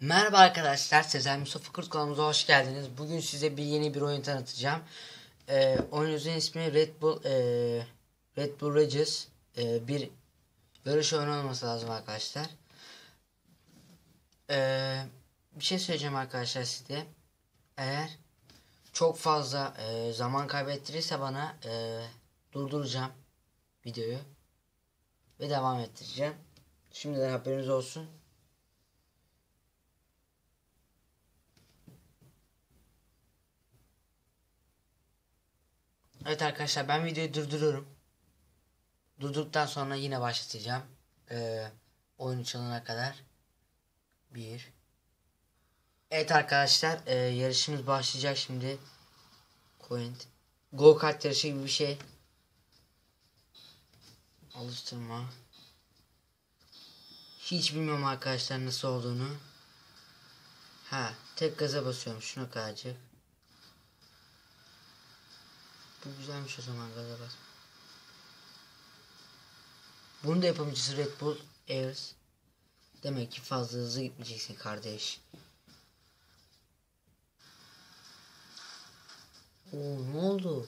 Merhaba arkadaşlar, Sezen Mustafa Kurt kanalımıza hoş geldiniz. Bugün size bir yeni bir oyun tanıtacağım. Ee, oyunumuzun ismi Red Bull e, Red Bull Rages. E, bir yarış oyunu olması lazım arkadaşlar. Ee, bir şey söyleyeceğim arkadaşlar size. Eğer çok fazla e, zaman kaybettirirse bana e, durduracağım videoyu ve devam ettireceğim. Şimdiden haberiniz olsun. Evet arkadaşlar ben videoyu durduruyorum. Durdurduktan sonra yine başlatacağım. Ee, oyun çalana kadar. Bir. Evet arkadaşlar e, yarışımız başlayacak şimdi. Coint. Go kart yarışı gibi bir şey. Alıştırma. Hiç bilmiyorum arkadaşlar nasıl olduğunu. Ha tek gaza basıyorum şuna kadarcık. Bu güzelmiş o zaman gaza bas. Bunun da yapımcısı Red Bull Airs. Demek ki fazla hızlı gitmeyeceksin kardeş. Oo ne oldu?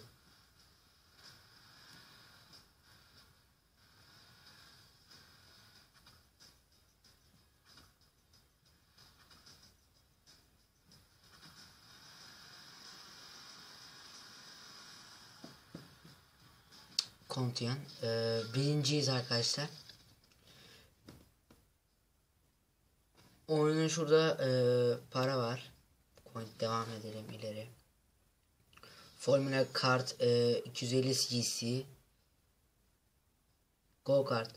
Kontiyan. Ee, birinciyiz arkadaşlar. Oyunun şurada e, para var. Devam edelim ileri. Formula Kart e, 250 cc. Go Kart.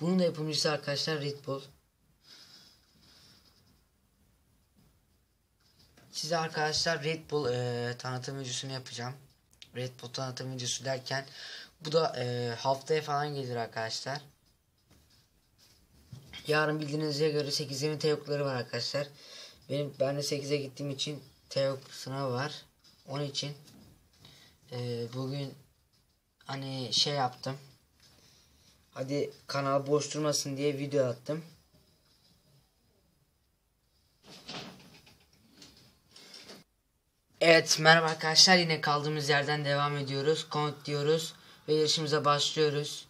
Bunun da yapımcısı arkadaşlar Red Bull. Size arkadaşlar Red Bull e, tanıtım videosunu yapacağım. Red Bull tanıtım videosu derken bu da e, haftaya falan gelir arkadaşlar. Yarın bildiğinize göre 8'lerin teokları var arkadaşlar. Benim ben de 8'e gittiğim için teok sınavı var. Onun için e, bugün hani şey yaptım. Hadi kanal boş durmasın diye video attım. Evet merhaba arkadaşlar yine kaldığımız yerden devam ediyoruz. Kont diyoruz ve yarışımıza başlıyoruz.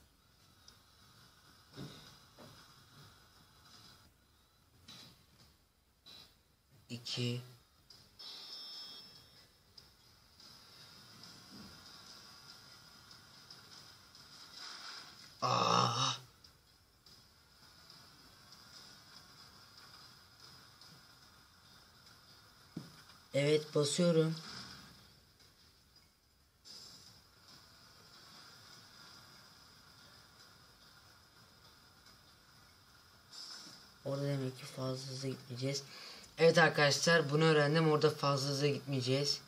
İki. Aa. Evet basıyorum. Orada demek ki fazla hızlı gitmeyeceğiz. Evet arkadaşlar bunu öğrendim. Orada fazla hızlı gitmeyeceğiz.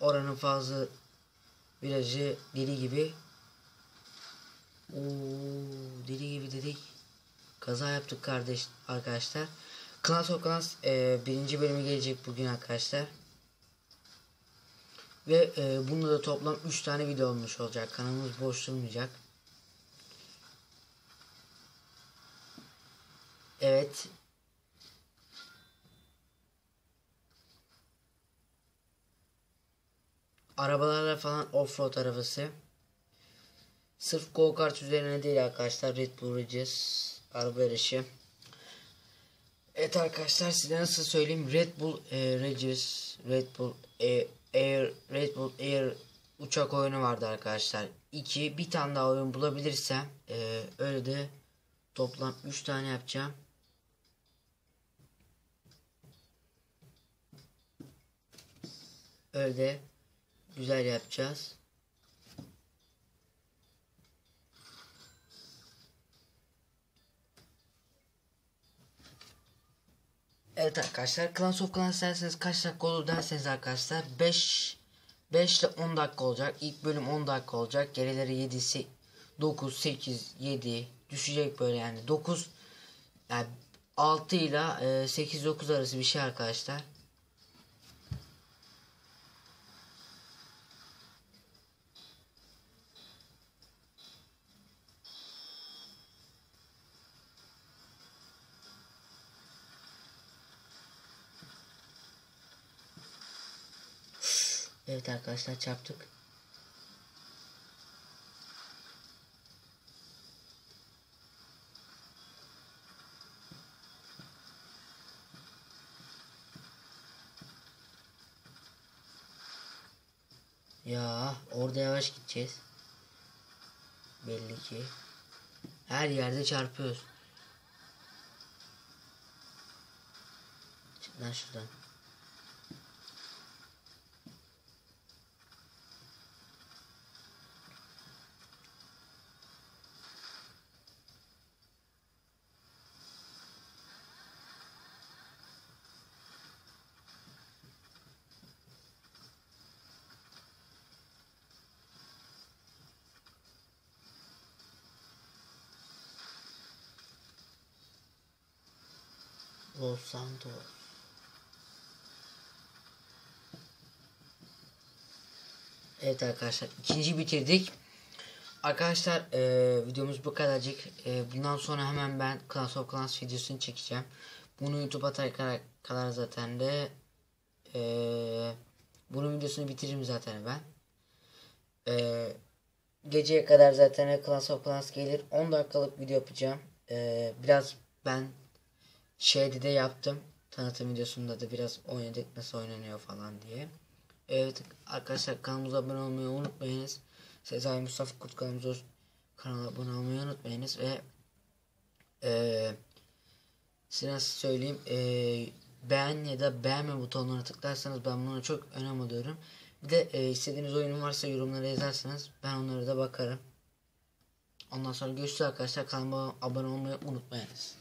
Oranın fazla virajı deli gibi. Oo, deli gibi dedik. Kaza yaptık kardeş arkadaşlar. Clash of Clans e, birinci bölümü gelecek bugün arkadaşlar. Ve e, bunda da toplam 3 tane video olmuş olacak. Kanalımız boş durmayacak. Evet. Arabalarla falan offroad arabası. Sırf go kart üzerine değil arkadaşlar. Red Bull Races araba yarışı. Evet arkadaşlar size nasıl söyleyeyim Red Bull e, Races Red Bull e, Air Red Bull Air uçak oyunu vardı arkadaşlar. 2 bir tane daha oyun bulabilirsem e, öyle de toplam 3 tane yapacağım. Öyle güzel yapacağız. Evet arkadaşlar Clans of Clans derseniz kaç dakika olur derseniz arkadaşlar 5 5 ile 10 dakika olacak. İlk bölüm 10 dakika olacak. Gerileri 7 9 8 7 düşecek böyle yani 9 yani 6 ile 8 9 arası bir şey arkadaşlar. Evet arkadaşlar çarptık. Ya orada yavaş gideceğiz. Belli ki. Her yerde çarpıyoruz. Çık lan şuradan. Los Santos. Evet arkadaşlar ikinci bitirdik. Arkadaşlar e, videomuz bu kadarcık. E, bundan sonra hemen ben Clash of Clans videosunu çekeceğim. Bunu YouTube'a kadar, kadar zaten de e, bunun videosunu bitiririm zaten ben. E, geceye kadar zaten Clash of Clans gelir. 10 dakikalık video yapacağım. E, biraz ben şeyde de yaptım. Tanıtım videosunda da biraz oynadık nasıl oynanıyor falan diye. Evet arkadaşlar kanalımıza abone olmayı unutmayınız. Sezai Mustafa Kurt kanalımıza kanala abone olmayı unutmayınız ve e, size nasıl söyleyeyim e, beğen ya da beğenme butonuna tıklarsanız ben buna çok önem alıyorum. Bir de e, istediğiniz oyun varsa yorumlara yazarsanız ben onlara da bakarım. Ondan sonra görüşürüz arkadaşlar kanalıma abone olmayı unutmayınız.